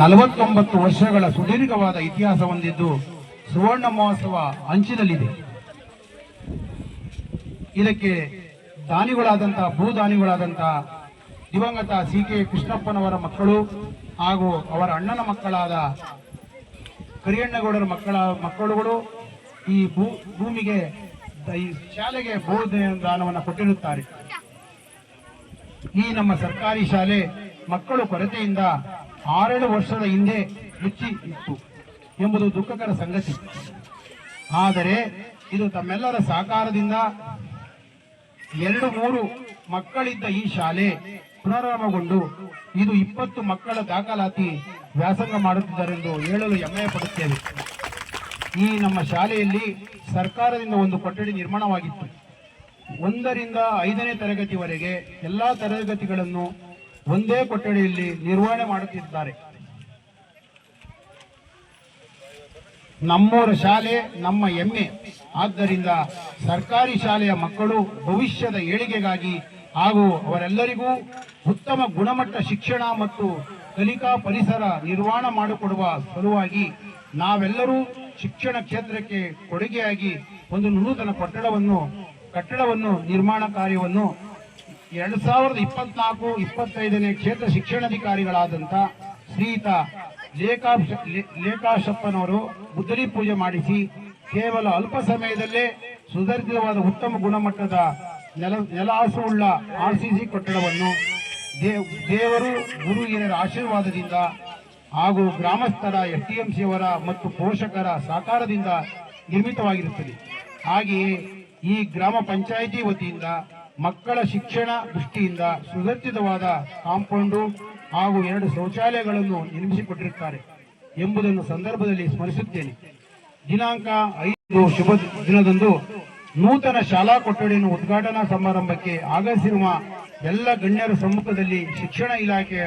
ನಲವತ್ತೊಂಬತ್ತು ವರ್ಷಗಳ ಸುದೀರ್ಘವಾದ ಇತಿಹಾಸ ಹೊಂದಿದ್ದು ಸುವರ್ಣ ಮಹೋತ್ಸವ ಅಂಚಿನಲ್ಲಿದೆ. ಇದಕ್ಕೆ ದಾನಿಗಳಾದಂತಹ ಭೂದಾನಿಗಳಾದಂತಹ ದಿವಂಗತ ಸಿ ಕೆ ಕೃಷ್ಣಪ್ಪನವರ ಮಕ್ಕಳು ಹಾಗೂ ಅವರ ಅಣ್ಣನ ಮಕ್ಕಳಾದ ಕರಿಯಣ್ಣಗೌಡರ ಮಕ್ಕಳ, ಮಕ್ಕಳುಗಳು ಈ ಭೂ, ಭೂಮಿಗೆ ಈ ಶಾಲೆಗೆ ಭೂ ದಾನವನ್ನು ಕೊಟ್ಟಿರುತ್ತಾರೆ. ಈ ನಮ್ಮ ಸರ್ಕಾರಿ ಶಾಲೆ ಮಕ್ಕಳು ಕೊರತೆಯಿಂದ ಆರೇಳು ವರ್ಷದ ಹಿಂದೆ ಮುಚ್ಚಿ ಇತ್ತು ಎಂಬುದು ದುಃಖಕರ ಸಂಗತಿ. ಆದರೆ ಇದು ತಮ್ಮೆಲ್ಲರ ಸಹಕಾರದಿಂದ ಎರಡು ಮೂರು ಮಕ್ಕಳಿದ್ದ ಈ ಶಾಲೆ ಪುನರಾರಂಭಗೊಂಡು ಇದು ಇಪ್ಪತ್ತು ಮಕ್ಕಳ ದಾಖಲಾತಿ ವ್ಯಾಸಂಗ ಮಾಡುತ್ತಿದ್ದಾರೆಂದು ಹೇಳಲು ಹೆಮ್ಮೆ ಪಡುತ್ತೇವೆ ಈ ನಮ್ಮ ಶಾಲೆಯಲ್ಲಿ ಸರ್ಕಾರದಿಂದ ಒಂದು ಕೊಠಡಿ ನಿರ್ಮಾಣವಾಗಿತ್ತು. ಒಂದರಿಂದ ಐದನೇ ತರಗತಿವರೆಗೆ ಎಲ್ಲಾ ತರಗತಿಗಳನ್ನು ಒಂದೇ ಕೊಠಡಿಯಲ್ಲಿ ನಿರ್ವಹಣೆ ಮಾಡುತ್ತಿದ್ದಾರೆ. ನಮ್ಮೂರ ಶಾಲೆ, ನಮ್ಮ ಹೆಮ್ಮೆ ಆದ್ದರಿಂದ ಸರ್ಕಾರಿ ಶಾಲೆಯ ಮಕ್ಕಳು ಭವಿಷ್ಯದ ಏಳಿಗೆಗಾಗಿ ಹಾಗೂ ಅವರೆಲ್ಲರಿಗೂ ಉತ್ತಮ ಗುಣಮಟ್ಟ ಶಿಕ್ಷಣ ಮತ್ತು ಕಲಿಕಾ ಪರಿಸರ ನಿರ್ಮಾಣ ಮಾಡಿಕೊಡುವ ಸಲುವಾಗಿ ನಾವೆಲ್ಲರೂ ಶಿಕ್ಷಣ ಕ್ಷೇತ್ರಕ್ಕೆ ಕೊಡುಗೆಯಾಗಿ ಒಂದು ನೂತನ ಕಟ್ಟಡವನ್ನು ಕಟ್ಟಡವನ್ನು ನಿರ್ಮಾಣ ಕಾರ್ಯವನ್ನು ಎರಡು ಸಾವಿರದ ಇಪ್ಪತ್ನಾಲ್ಕು ಇಪ್ಪತ್ತೈದನೇ ಕ್ಷೇತ್ರ ಶಿಕ್ಷಣಾಧಿಕಾರಿಗಳಾದಂಥ ಶ್ರೀಯುತ ಲೇಖಾ ಲೇಖಾಶಪ್ಪನವರು ಬುದ್ಧಿ ಪೂಜೆ ಮಾಡಿಸಿ ಕೇವಲ ಅಲ್ಪ ಸಮಯದಲ್ಲೇ ಸುಧಾರಿತವಾದ ಉತ್ತಮ ಗುಣಮಟ್ಟದ ನೆಲ ನೆಲಹಾಸುವುಳ್ಳ ಆರ್ ಸಿ ಸಿ ಕಟ್ಟಡವನ್ನು ದೇವ್- ದೇವರು ಗುರು ಹಿರಿಯರ ಆಶೀರ್ವಾದದಿಂದ ಹಾಗೂ ಗ್ರಾಮಸ್ಥರ ಎಸ್ ಟಿ ಎಂ ಸಿಯವರ ಮತ್ತು ಪೋಷಕರ ಸಹಕಾರದಿಂದ ನಿರ್ಮಿತವಾಗಿರುತ್ತದೆ. ಹಾಗೆಯೇ ಈ ಗ್ರಾಮ ಪಂಚಾಯಿತಿ ವತಿಯಿಂದ ಮಕ್ಕಳ ಶಿಕ್ಷಣ ದೃಷ್ಟಿಯಿಂದ ಸುಸಜ್ಜಿತವಾದ ಕಾಂಪೌಂಡು ಹಾಗೂ ಎರಡು ಶೌಚಾಲಯಗಳನ್ನು ನಿರ್ಮಿಸಿಕೊಟ್ಟಿರುತ್ತಾರೆ ಎಂಬುದನ್ನು ಸಂದರ್ಭದಲ್ಲಿ ಸ್ಮರಿಸುತ್ತೇನೆ. ದಿನಾಂಕ ಐದು ಶುಭ ದಿನದಂದು ನೂತನ ಶಾಲಾ ಕೊಠಡಿಯನ್ನು ಉದ್ಘಾಟನಾ ಸಮಾರಂಭಕ್ಕೆ ಆಗಮಿಸಿರುವ ಎಲ್ಲ ಗಣ್ಯರ ಸಮ್ಮುಖದಲ್ಲಿ ಶಿಕ್ಷಣ ಇಲಾಖೆ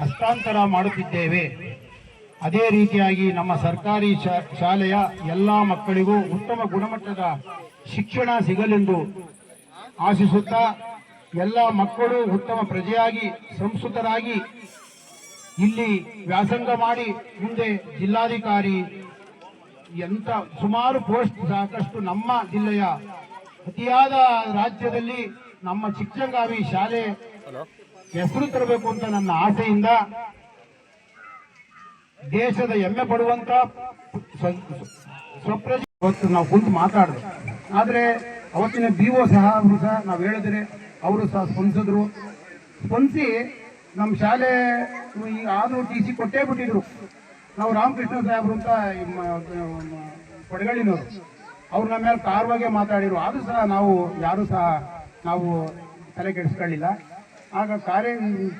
ಹಸ್ತಾಂತರ ಮಾಡುತ್ತಿದ್ದೇವೆ. ಅದೇ ರೀತಿಯಾಗಿ ನಮ್ಮ ಸರ್ಕಾರಿ ಶಾಲೆಯ ಎಲ್ಲ ಮಕ್ಕಳಿಗೂ ಉತ್ತಮ ಗುಣಮಟ್ಟದ ಶಿಕ್ಷಣ ಸಿಗಲೆಂದು ಆಶಿಸುತ್ತಾ ಎಲ್ಲ ಮಕ್ಕಳು ಉತ್ತಮ ಪ್ರಜೆಯಾಗಿ ಸಂಸ್ಕೃತರಾಗಿ ಇಲ್ಲಿ ವ್ಯಾಸಂಗ ಮಾಡಿ ಮುಂದೆ ಜಿಲ್ಲಾಧಿಕಾರಿ ಎಂತ ಸುಮಾರು ಪೋಸ್ಟ್ ಸಾಕಷ್ಟು ನಮ್ಮ ಜಿಲ್ಲೆಯ ಅತಿಯಾದ ರಾಜ್ಯದಲ್ಲಿ ನಮ್ಮ ಚಿಕ್ಕಂಗಾವಿ ಶಾಲೆ ಹೆಸರು ತರಬೇಕು ಅಂತ ನನ್ನ ಆಸೆಯಿಂದ ದೇಶದ ಹೆಮ್ಮೆ ಪಡುವಂತ ಸ್ವಪ್ರಜೆ ನಾವು ಕುಂತು ಮಾತಾಡಿದೆ. ಆದ್ರೆ ಅವತ್ತಿನ ಬಿ ಓ ಸಹ ಅವರು ಸಹ ನಾವು ಹೇಳಿದ್ರೆ ಅವರು ಸಹ ಸ್ಪಂದಿಸಿದ್ರು. ಸ್ಪಂದಿಸಿ ನಮ್ಮ ಶಾಲೆ ಆದರೂ ಟಿ ಸಿ ಕೊಟ್ಟೇ ಬಿಟ್ಟಿದ್ರು. ನಾವು ರಾಮಕೃಷ್ಣ ಸಾಹೇಬ್ರು ಅಂತ ಕೊಡಗಳಿನವರು ಅವ್ರು ನಮ್ಮ ಮೇಲೆ ಕಾರವಾಗೆ ಮಾತಾಡಿರು ಆದರೂ ಸಹ ನಾವು ಯಾರು ಸಹ ನಾವು ತಲೆ ಕೆಡಿಸ್ಕೊಳ್ಳಿಲ್ಲ. ಆಗ ಕಾರ್ಯ,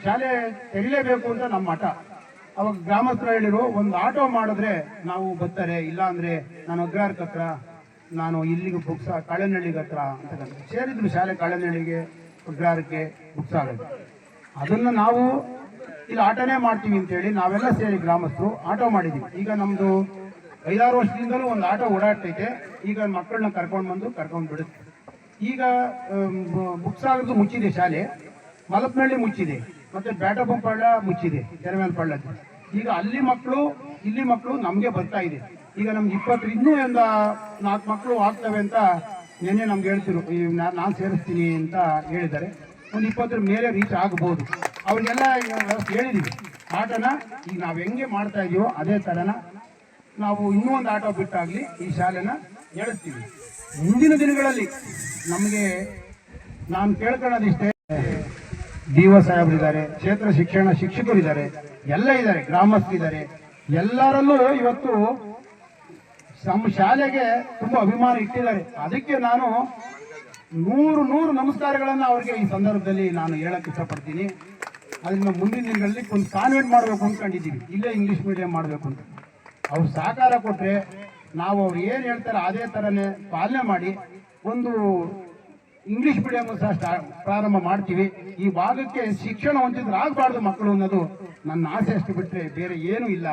ಶಾಲೆ ತೆರಿಲೇಬೇಕು ಅಂತ ನಮ್ಮ ಮಠ. ಅವಾಗ ಗ್ರಾಮಸ್ಥರು ಹೇಳಿರು ಒಂದು ಆಟೋ ಮಾಡಿದ್ರೆ ನಾವು ಬರ್ತಾರೆ. ಇಲ್ಲ ಅಂದ್ರೆ ನಾನು ಅಗ್ರಾರ್ಕ್ ಹತ್ರ ನಾನು ಇಲ್ಲಿಗೆ ಬುಕ್ಸ್ ಕಾಳನಹಳ್ಳಿಗೆ ಹತ್ರ ಅಂತ ಸೇರಿದ್ರು ಶಾಲೆ ಕಾಳನಹಳ್ಳಿಗೆ ಉಗ್ರಾರಕ್ಕೆ ಬುಕ್ಸ್ ಆಗೋದು ಅದನ್ನು ನಾವು ಇಲ್ಲಿ ಆಟನೇ ಮಾಡ್ತೀವಿ ಅಂತೇಳಿ ನಾವೆಲ್ಲ ಸೇರಿ ಗ್ರಾಮಸ್ಥರು ಆಟೋ ಮಾಡಿದ್ದೀವಿ ಈಗ ನಮ್ಮದು ಐದಾರು ವರ್ಷದಿಂದಲೂ ಒಂದು ಆಟೋ ಓಡಾಡ್ತೈತೆ. ಈಗ ಮಕ್ಕಳನ್ನ ಕರ್ಕೊಂಡು ಬಂದು ಕರ್ಕೊಂಡು ಬಿಡುತ್ತೆ. ಈಗ ಬುಕ್ಸ್ ಆಗೋದು ಮುಚ್ಚಿದೆ ಶಾಲೆ. ಮಲಪ್ನಹಳ್ಳಿ ಮುಚ್ಚಿದೆ. ಮತ್ತೆ ಬ್ಯಾಟಬೊಂಪಳ್ಳ ಮುಚ್ಚಿದೆ. ಕೆರೆಮೇಲ್ ಪಳ್ಳದ ಈಗ ಅಲ್ಲಿ ಮಕ್ಕಳು, ಇಲ್ಲಿ ಮಕ್ಕಳು ನಮಗೆ ಬರ್ತಾ ಇದೆ. ಈಗ ನಮ್ಗೆ ಒಂದು ನಾಲ್ಕು ಮಕ್ಕಳು ಆಗ್ತವೆ ಅಂತ ನಿನ್ನೆ ನಮ್ಗೆ ಹೇಳ್ತಿರು ನಾನು ಸೇರಿಸ್ತೀನಿ ಅಂತ ಹೇಳಿದ್ದಾರೆ. ಒಂದು ಇಪ್ಪತ್ತರ ಮೇಲೆ ರೀಚ್ ಆಗಬಹುದು ಅವ್ರಿಗೆಲ್ಲ ಹೇಳಿದೀವಿ. ಆಟನ ಈಗ ನಾವು ಹೆಂಗೆ ಮಾಡ್ತಾ ಇದೀವೋ ಅದೇ ಥರನ ನಾವು ಇನ್ನೂ ಒಂದು ಆಟೋ ಬಿಟ್ಟಾಗಲಿ ಈ ಶಾಲೆನ ನಡೆಸ್ತೀವಿ. ಮುಂದಿನ ದಿನಗಳಲ್ಲಿ ನಮಗೆ ನಾನು ಕೇಳ್ಕೊಳ್ಳೋದಿಷ್ಟೇ, ಡಿ ಒ ಸಾಹೇಬರಿದ್ದಾರೆ, ಕ್ಷೇತ್ರ ಶಿಕ್ಷಣ ಶಿಕ್ಷಕರಿದ್ದಾರೆ, ಎಲ್ಲ ಇದ್ದಾರೆ, ಗ್ರಾಮಸ್ಥರಿದ್ದಾರೆ. ಎಲ್ಲರಲ್ಲೂ ಇವತ್ತು ನಮ್ಮ ಶಾಲೆಗೆ ತುಂಬಾ ಅಭಿಮಾನ ಇಟ್ಟಿದ್ದಾರೆ. ಅದಕ್ಕೆ ನಾನು ನೂರು ನೂರು ನಮಸ್ಕಾರಗಳನ್ನು ಅವರಿಗೆ ಈ ಸಂದರ್ಭದಲ್ಲಿ ನಾನು ಹೇಳಕ್ ಇಷ್ಟಪಡ್ತೀನಿ. ಅದನ್ನ ಮುಂದಿನ ದಿನಗಳಲ್ಲಿ ಒಂದು ಕಾನ್ವೆಂಟ್ ಮಾಡಬೇಕು ಅಂದ್ಕೊಂಡಿದ್ದೀವಿ ಇಲ್ಲೇ ಇಂಗ್ಲಿಷ್ ಮೀಡಿಯಂ ಮಾಡಬೇಕು ಅಂತ. ಅವ್ರು ಸಹಕಾರ ಕೊಟ್ಟರೆ ನಾವು ಅವ್ರು ಏನು ಹೇಳ್ತಾರೆ ಅದೇ ಥರನೇ ಪಾಲನೆ ಮಾಡಿ ಒಂದು ಇಂಗ್ಲಿಷ್ ಮೀಡಿಯಂ ಸಹ ಪ್ರಾರಂಭ ಮಾಡ್ತೀವಿ. ಈ ಭಾಗಕ್ಕೆ ಶಿಕ್ಷಣ ವಂಚಿತರಾಗಬಾರ್ದು ಮಕ್ಕಳು ಅನ್ನೋದು ನನ್ನ ಆಸೆ ಅಷ್ಟು ಬಿಟ್ಟರೆ ಬೇರೆ ಏನೂ ಇಲ್ಲ.